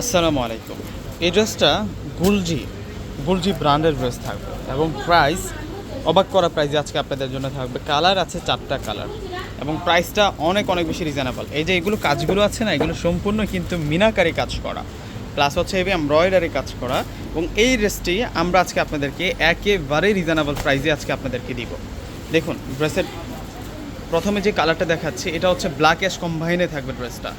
আসসালামু আলাইকুম। এই ড্রেসটা গুলজি গুলজি ব্র্যান্ডের ড্রেস থাকবে এবং প্রাইস অবাক করা প্রাইসে আজকে আপনাদের জন্য থাকবে। কালার আছে চারটা কালার এবং প্রাইসটা অনেক অনেক বেশি রিজনেবল এই যে এগুলো কাজগুলো আছে না, এগুলো সম্পূর্ণ কিন্তু মিনাকারি কাজ করা। প্লাস হচ্ছে হেভি এমব্রয়ডারি কাজ করা এবং এই ড্রেসটি আমরা আজকে আপনাদেরকে একেবারে রিজনেবল প্রাইসে আজকে আপনাদেরকে দিব। দেখুন, ড্রেসের প্রথমে যে কালারটা দেখাচ্ছি, এটা হচ্ছে ব্ল্যাক অ্যাশ কম্বাইনে থাকবে ড্রেসটা।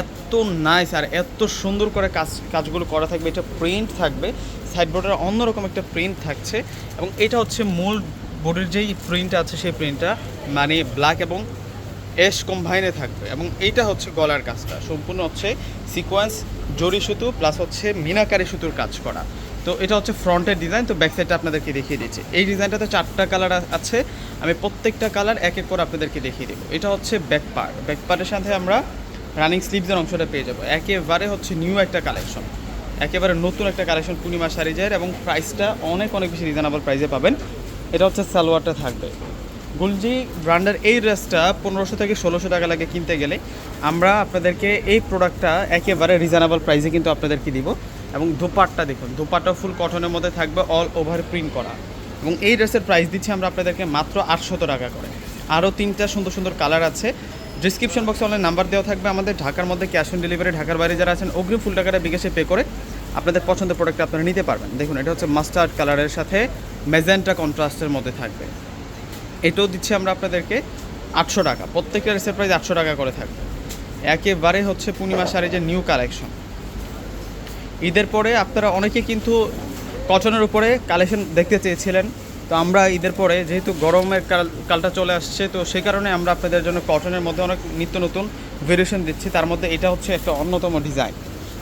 এত নাইস আর এত সুন্দর করে কাজ, কাজগুলো করা থাকবে। এটা প্রিন্ট থাকবে। সাইড বোর্ডের অন্যরকম একটা প্রিন্ট থাকছে এবং এটা হচ্ছে মূল বোর্ডের যেই প্রিন্ট আছে সেই প্রিন্টটা মানে ব্ল্যাক এবং অ্যাশ কম্বাইনে থাকবে এবং এইটা হচ্ছে গলার কাজটা। সম্পূর্ণ হচ্ছে সিকোয়েন্স জরি সুতো প্লাস হচ্ছে মিনাকারি সুতোর কাজ করা। তো এটা হচ্ছে ফ্রন্টের ডিজাইন তো ব্যাক সাইডটা আপনাদেরকে দেখিয়ে দিচ্ছি। এই ডিজাইনটাতে চারটা কালার আছে। আমি প্রত্যেকটা কালার এক এক করে আপনাদেরকে দেখিয়ে দেবো। এটা হচ্ছে ব্যাক পার্ট ব্যাক পার্টের সাথে আমরা রানিং স্লিভসের অংশটা পেয়ে যাব। একেবারে হচ্ছে নিউ একটা কালেকশন একেবারে নতুন একটা কালেকশন পূর্ণিমা শাড়িজের এবং প্রাইসটা অনেক অনেক বেশি রিজনেবল প্রাইসে পাবেন। এটা হচ্ছে সালোয়ারটা থাকবে। গুলজি ব্র্যান্ডের এই ড্রেসটা পনেরোশো থেকে ষোলোশো টাকা লাগে কিনতে গেলে। আমরা আপনাদেরকে এই প্রোডাক্টটা একেবারে রিজনেবল প্রাইসে কিন্তু আপনাদেরকে দিব। এবং দোপাট্টা দেখুন দোপাট্টা ফুল কটনের মধ্যে থাকবে অল ওভার প্রিন্ট করা। এবং এই ড্রেসের প্রাইস দিচ্ছি আমরা আপনাদেরকে মাত্র আটশত টাকা করে। আরও তিনটা সুন্দর সুন্দর কালার আছে। ডিসক্রিপশন বক্সে অনলাইন নাম্বার দেওয়া থাকবে। আমাদের ঢাকার মধ্যে ক্যাশ অন ডেলিভারি ঢাকার বাইরে যারা আছেন, অগ্রিম ফুল টাকাটা বিকাশে পে করে আপনাদের পছন্দের প্রোডাক্ট আপনারা নিতে পারবেন। দেখুন, এটা হচ্ছে মাস্টার্ড কালারের সাথে মেজেন্টা কন্ট্রাস্টের মধ্যে থাকবে। এটাও দিচ্ছি আমরা আপনাদেরকে আটশো টাকা। প্রত্যেকটা ড্রেসের প্রাইস আটশো টাকা করে থাকবে। একেবারে হচ্ছে পূর্ণিমা শাড়ি যে নিউ কালেকশন ঈদের পরে আপনারা অনেকে কিন্তু কটনের উপরে কালেকশন দেখতে চেয়েছিলেন। তো আমরা ঈদের পরে, যেহেতু গরমের কাল, কালটা চলে আসছে, তো সেই কারণে আমরা আপনাদের জন্য কটনের মধ্যে অনেক নিত্য নতুন ভেরিয়েশন দিচ্ছি। তার মধ্যে এটা হচ্ছে একটা অন্যতম ডিজাইন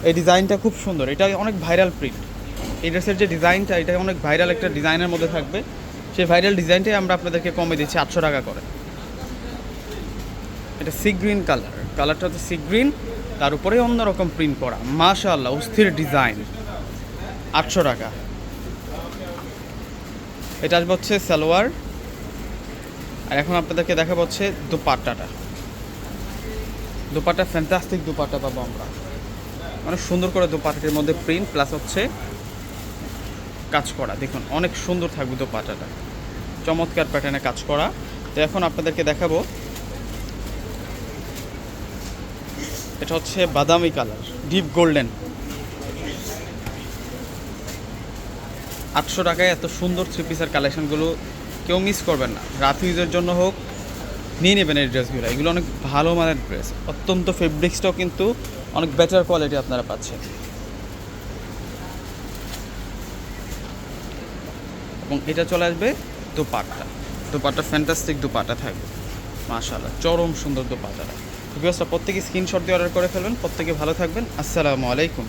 এই ডিজাইনটা খুব সুন্দর। এটা অনেক ভাইরাল প্রিন্ট এই ড্রেসের যে ডিজাইনটা এটা অনেক ভাইরাল একটা ডিজাইনের মধ্যে থাকবে। সেই ভাইরাল ডিজাইনটাই আমরা আপনাদেরকে কমে দিচ্ছি আটশো টাকা করে। এটা সি গ্রিন কালার কালারটা হচ্ছে সি গ্রিন তার উপরে অন্যরকম প্রিন্ট করা। মাশাআল্লাহ, অস্থির ডিজাইন আটশো টাকা। এটা আসবে হচ্ছে সালোয়ার। আর এখন আপনাদেরকে দেখাবো হচ্ছে দুপাট্টাটা। দুপাট্টা ফ্যান্টাস্টিক দুপাট্টা পাবো আমরা। অনেক সুন্দর করে দুপাট্টাটির মধ্যে প্রিন্ট প্লাস হচ্ছে কাজ করা। দেখুন, অনেক সুন্দর থাকবে দুপাট্টাটা। চমৎকার প্যাটার্নে কাজ করা। তো এখন আপনাদেরকে দেখাবো এটা হচ্ছে বাদামি কালার ডিপ গোল্ডেন আটশো টাকায় এত সুন্দর থ্রি পিসের কালেকশানগুলো কেউ মিস করবেন না। রাত ইউজের জন্য হোক, নিয়ে নেবেন এই ড্রেসগুলো এগুলো অনেক ভালো মানের ড্রেস অত্যন্ত ফেব্রিক্সটাও কিন্তু অনেক বেটার কোয়ালিটি আপনারা পাচ্ছেন। এবং এটা চলে আসবে দুপাট্টা। দুপাট্টা ফ্যান্টাস্টিক দুপাট্টা থাকবে। মাশাআল্লাহ, চরম সুন্দর ভিউয়ার্সরা প্রত্যেকে স্ক্রিনশট দিয়ে অর্ডার করে ফেলবেন। প্রত্যেকে ভালো থাকবেন। আসসালামু আলাইকুম।